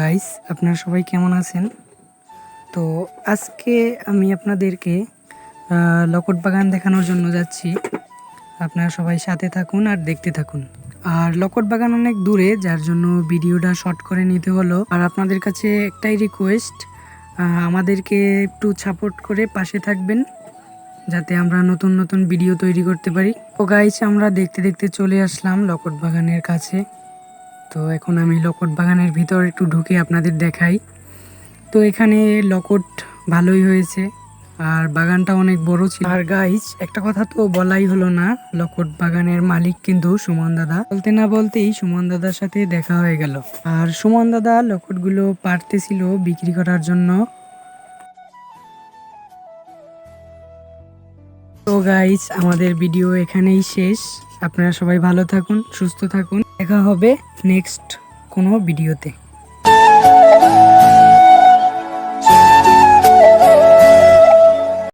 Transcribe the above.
Guys আপনারা সবাই কেমন আছেন? তো আজকে আমি আপনাদেরকে লকট বাগান দেখানোর জন্য যাচ্ছি। আপনারা সবাই সাথে থাকুন আর দেখতে থাকুন। আর লকট বাগান অনেক দূরে, যার জন্য ভিডিওটা শর্ট করে নিতে হলো। আর আপনাদের কাছে একটাই রিকোয়েস্ট আমাদেরকে একটু সাপোর্ট করে পাশে থাকবেন, যাতে আমরা নতুন নতুন ভিডিও তৈরি করতে পারি। ও গাইস আমরা দেখতে দেখতে চলে আসলাম লকট বাগানের কাছে। তো এখন আমি লকট বাগানের ভিতর একটু ঢুকে আপনাদের দেখাই। তো এখানে লকট ভালোই হয়েছে, আর বাগানটা অনেক বড় ছিল। আর গাইজ একটা কথা তো বলাই হলো না, লকট বাগানের মালিক কিন্তু সুমন দাদা। বলতে না বলতেই সুমন দাদার সাথে দেখা হয়ে গেল। আর সুমন দাদা লকটগুলো পারতেছিল বিক্রি করার জন্য। তো গাইজ আমাদের ভিডিও এখানেই শেষ। আপনারা সবাই ভালো থাকুন সুস্থ থাকুন। দেখা হবে নেক্সট কোনো ভিডিওতে